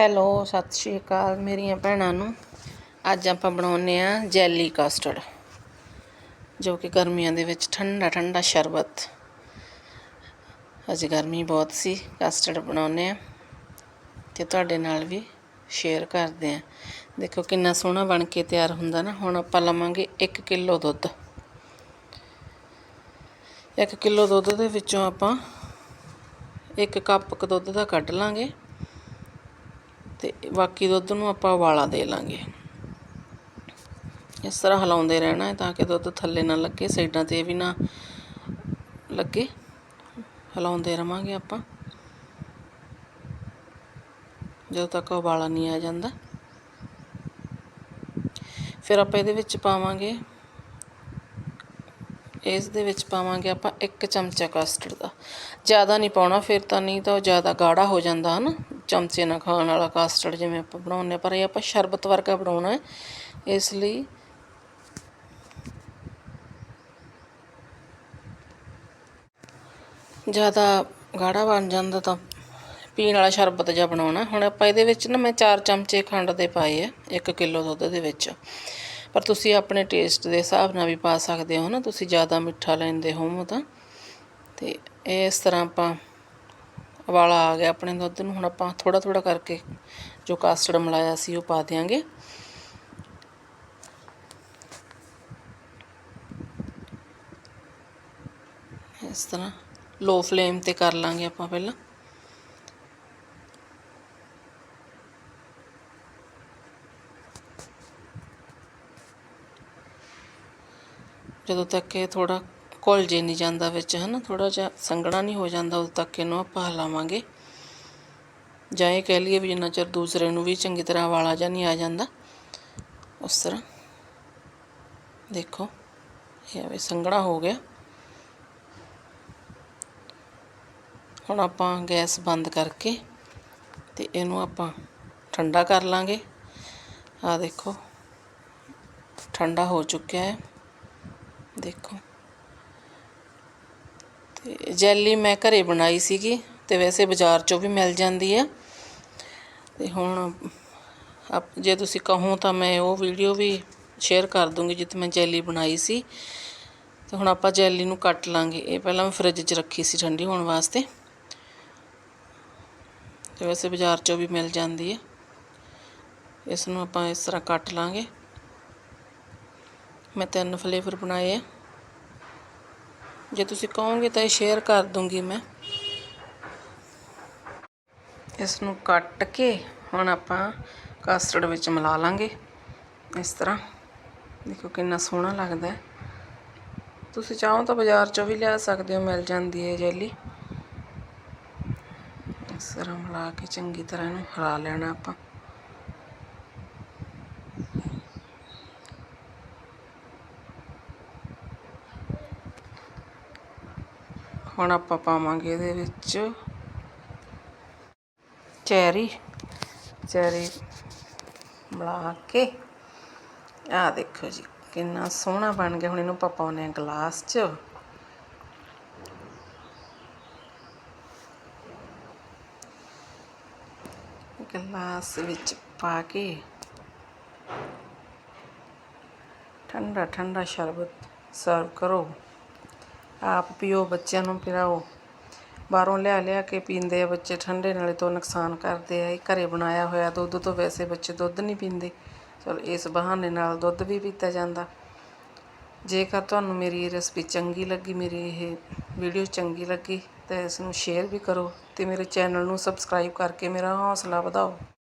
Hello, ਸਤਿ ਸ਼੍ਰੀ ਅਕਾਲ ਮੇਰੀਆਂ ਭੈਣਾਂ ਨੂੰ। ਅੱਜ ਆਪਾਂ ਬਣਾਉਨੇ ਆ ਜੈਲੀ ਕਸਟਰਡ, ਜੋ ਕਿ ਗਰਮੀਆਂ ਦੇ ਵਿੱਚ ਠੰਡਾ ਠੰਡਾ ਸ਼ਰਬਤ। ਅੱਜ ਗਰਮੀ ਬਹੁਤ ਸੀ, ਕਸਟਰਡ ਬਣਾਉਨੇ ਆ ਤੇ ਤੁਹਾਡੇ ਨਾਲ ਵੀ ਸ਼ੇਅਰ ਕਰਦੇ ਆ ਦੇਖੋ ਕਿੰਨਾ ਸੋਹਣਾ ਬਣ ਕੇ ਤਿਆਰ ਹੁੰਦਾ ਨਾ, ਹੁਣ ਆਪਾਂ ਲਵਾਂਗੇ 1 ਕਿਲੋ ਦੁੱਧ। 1 ਕਿਲੋ ਦੁੱਧ ਦੇ ਵਿੱਚੋਂ ਆਪਾਂ 1 ਕੱਪ ਕ ਦੁੱਧ ਦਾ ਕੱਢ ਲਾਂਗੇ। ਬਾਕੀ ਦੁੱਧ ਨੂੰ ਆਪਾਂ ਉਬਾਲਾ ਦੇ ਲਾਂਗੇ। ਇਸ ਤਰ੍ਹਾਂ ਹਿਲਾਉਂਦੇ ਰਹਿਣਾ ਹੈ ਤਾਂ ਕਿ ਦੁੱਧ ਥੱਲੇ ਨਾ ਲੱਗੇ, ਸਾਈਡਾਂ ਤੇ ਵੀ ਨਾ ਲੱਗੇ। ਹਿਲਾਉਂਦੇ ਰਵਾਂਗੇ ਆਪਾਂ। ਜਦੋਂ ਤੱਕ ਉਬਾਲਾ ਨਹੀਂ ਆ ਜਾਂਦਾ। ਫਿਰ ਆਪਾਂ ਇਹਦੇ ਵਿੱਚ ਪਾਵਾਂਗੇ ਇਸ ਦੇ ਵਿੱਚ ਪਾਵਾਂਗੇ ਆਪਾਂ 1 ਚਮਚਾ ਕਸਟਰਡ ਦਾ। ਜ਼ਿਆਦਾ ਨਹੀਂ ਪਾਉਣਾ, ਫਿਰ ਤਾਂ ਨਹੀਂ ਤਾਂ ਉਹ ਜ਼ਿਆਦਾ ਗਾੜਾ ਹੋ ਜਾਂਦਾ ਹਨ। ਚਮਚੇ ਨਾਲ ਖਾਣ ਵਾਲਾ ਕਸਟਰਡ ਜਿਵੇਂ ਆਪਾਂ ਬਣਾਉਂਦੇ ਪਰ ਇਹ ਆਪਾਂ ਸ਼ਰਬਤ ਵਰਗਾ ਬਣਾਉਣਾ ਹੈ। ਇਸ ਲਈ ਜ਼ਿਆਦਾ ਗਾੜਾ ਬਣ ਜਾਂਦਾ ਤਾਂ ਪੀਣ ਵਾਲਾ ਸ਼ਰਬਤ ਜਿਹਾ ਬਣਾਉਣਾ। ਹੁਣ ਆਪਾਂ ਇਹਦੇ ਵਿੱਚ ਨਾ ਮੈਂ 4 ਚਮਚੇ ਖੰਡ ਦੇ ਪਾਏ ਆ 1 ਕਿਲੋ ਦੁੱਧ ਦੇ ਵਿੱਚ। ਪਰ ਤੁਸੀਂ ਆਪਣੇ ਟੇਸਟ ਦੇ ਹਿਸਾਬ ਨਾਲ ਵੀ ਪਾ ਸਕਦੇ ਹੋ ਨਾ, ਤੁਸੀਂ ਜ਼ਿਆਦਾ ਮਿੱਠਾ ਲੈਂਦੇ ਹੋਵੋ ਤਾਂ। ਤੇ ਇਸ ਤਰ੍ਹਾਂ ਆਪਾਂ ਉਬਾਲਾ ਆ ਗਿਆ ਆਪਣੇ ਦੁੱਧ ਨੂੰ। ਹੁਣ ਆਪਾਂ ਥੋੜਾ ਥੋੜਾ ਕਰਕੇ ਜੋ ਕਾਸਟਰਡ ਮਲਾਇਆ ਸੀ ਉਹ ਪਾ ਦਿਆਂਗੇ। ਇਸ ਤਰ੍ਹਾਂ ਲੋ ਫਲੇਮ ਤੇ ਕਰ ਲਾਂਗੇ ਆਪਾਂ ਪਹਿਲਾਂ। ਜਦੋਂ ਤੱਕ ਇਹ ਥੋੜਾ ਘੁਲ ਜੇ ਨਹੀਂ ਜਾਂਦਾ ਵਿੱਚ ਹੈ ਨਾ ਥੋੜਾ ਜਿਹਾ ਸੰਘਣਾ ਨਹੀਂ ਹੋ ਜਾਂਦਾ ਉਦੋਂ ਤੱਕ ਇਹਨੂੰ ਆਪਾਂ ਹਿਲਾਵਾਂਗੇ। ਜਾਂ ਇਹ ਕਹਿ ਲਈਏ ਵੀ ਜਿੰਨਾ ਚਿਰ ਦੂਸਰੇ ਨੂੰ ਵੀ ਚੰਗੀ ਤਰ੍ਹਾਂ ਵਾਲਾ ਜਾਂ ਨਹੀਂ ਆ ਜਾਂਦਾ। ਉਸ ਤਰ੍ਹਾਂ। ਦੇਖੋ, ਇਹ ਵੀ ਸੰਘਣਾ ਹੋ ਗਿਆ। ਹੁਣ ਆਪਾਂ ਗੈਸ ਬੰਦ ਕਰਕੇ ਤੇ ਇਹਨੂੰ ਆਪਾਂ ਠੰਡਾ ਕਰ ਲਾਂਗੇ। ਆ ਦੇਖੋ, ਠੰਡਾ ਹੋ ਚੁੱਕਿਆ ਹੈ। ਦੇਖੋ। ਤੇ ਜੈਲੀ ਮੈਂ ਘਰੇ ਬਣਾਈ ਸੀਗੀ ਤੇ ਵੈਸੇ ਬਾਜ਼ਾਰ 'ਚੋਂ ਵੀ ਮਿਲ ਜਾਂਦੀ ਹੈ। ਤੇ ਹੁਣ ਆਪ ਜੇ ਤੁਸੀਂ ਕਹੋ ਤਾਂ ਮੈਂ ਉਹ ਵੀਡੀਓ ਵੀ ਸ਼ੇਅਰ ਕਰ ਦੂੰਗੀ ਜਿੱਥੇ ਮੈਂ ਜੈਲੀ ਬਣਾਈ ਸੀ। ਤੇ ਹੁਣ ਆਪਾਂ ਜੈਲੀ ਨੂੰ ਕੱਟ ਲਾਂਗੇ। ਇਹ ਪਹਿਲਾਂ ਮੈਂ ਫ੍ਰਿਜ 'ਚ ਰੱਖੀ ਸੀ ਠੰਡੀ ਹੋਣ ਵਾਸਤੇ। ਤੇ ਵੈਸੇ ਬਾਜ਼ਾਰ 'ਚੋਂ ਵੀ ਮਿਲ ਜਾਂਦੀ ਹੈ। ਇਸ ਨੂੰ ਆਪਾਂ ਇਸ ਤਰ੍ਹਾਂ ਕੱਟ ਲਾਂਗੇ। ਮੈਂ ਤਿੰਨ ਫਲੇਵਰ ਬਣਾਏ ਆ। ਜੇ ਤੁਸੀਂ ਕਹੋਗੇ ਤਾਂ ਇਹ ਸ਼ੇਅਰ ਕਰ ਦੂੰਗੀ ਮੈਂ। ਇਸ ਨੂੰ ਕੱਟ ਕੇ ਹੁਣ ਆਪਾਂ ਕਸਟਰਡ ਵਿੱਚ ਮਿਲਾ ਲਾਂਗੇ। ਇਸ ਤਰ੍ਹਾਂ। ਦੇਖੋ ਕਿੰਨਾ ਸੋਹਣਾ ਲੱਗਦਾ ਹੈ। ਤੁਸੀਂ ਚਾਹੋ ਤਾਂ ਬਾਜ਼ਾਰ 'ਚੋਂ ਵੀ ਲਿਆ ਸਕਦੇ ਹੋ, ਮਿਲ ਜਾਂਦੀ ਹੈ ਜੈਲੀ। ਇਸ ਤਰ੍ਹਾਂ ਮਿਲਾ ਕੇ ਚੰਗੀ ਤਰ੍ਹਾਂ ਇਹਨੂੰ ਹਿਲਾ ਲੈਣਾ ਆਪਾਂ। ਹੁਣ ਆਪਾਂ ਪਾਵਾਂਗੇ ਇਹਦੇ ਵਿੱਚ ਚੈਰੀ। ਚੈਰੀ ਮਿਲਾ ਕੇ। ਆ ਦੇਖੋ ਜੀ, ਕਿੰਨਾ ਸੋਹਣਾ ਬਣ ਗਿਆ। ਹੁਣ ਇਹਨੂੰ ਆਪਾਂ ਪਾਉਨੇ ਆ ਗਲਾਸ 'ਚ। ਗਲਾਸ ਵਿੱਚ ਪਾ ਕੇ। ਠੰਡਾ ਠੰਡਾ ਸ਼ਰਬਤ ਸਰਵ ਕਰੋ। ਆਪ ਪੀਓ, ਬੱਚਿਆਂ ਨੂੰ ਪਿਲਾਓ। ਬਾਹਰੋਂ ਲਿਆ ਲਿਆ ਕੇ ਪੀਂਦੇ ਆ ਬੱਚੇ, ਠੰਡੇ ਨਾਲੇ ਤੋਂ ਨੁਕਸਾਨ ਕਰਦੇ ਆ। ਇਹ ਘਰੇ ਬਣਾਇਆ ਹੋਇਆ ਦੁੱਧ ਤੋਂ ਵੈਸੇ ਬੱਚੇ ਦੁੱਧ ਨਹੀਂ ਪੀਂਦੇ। ਚਲੋ, ਇਸ ਬਹਾਨੇ ਨਾਲ ਦੁੱਧ ਵੀ ਪੀਤਾ ਜਾਂਦਾ। ਜੇਕਰ ਤੁਹਾਨੂੰ ਮੇਰੀ ਇਹ ਰੈਸਪੀ ਚੰਗੀ ਲੱਗੀ, ਮੇਰੀ ਇਹ ਵੀਡੀਓ ਚੰਗੀ ਲੱਗੀ, ਤਾਂ ਇਸ ਨੂੰ ਸ਼ੇਅਰ ਵੀ ਕਰੋ ਤੇ ਮੇਰੇ ਚੈਨਲ ਨੂੰ ਸਬਸਕ੍ਰਾਈਬ ਕਰਕੇ ਮੇਰਾ ਹੌਸਲਾ ਵਧਾਓ।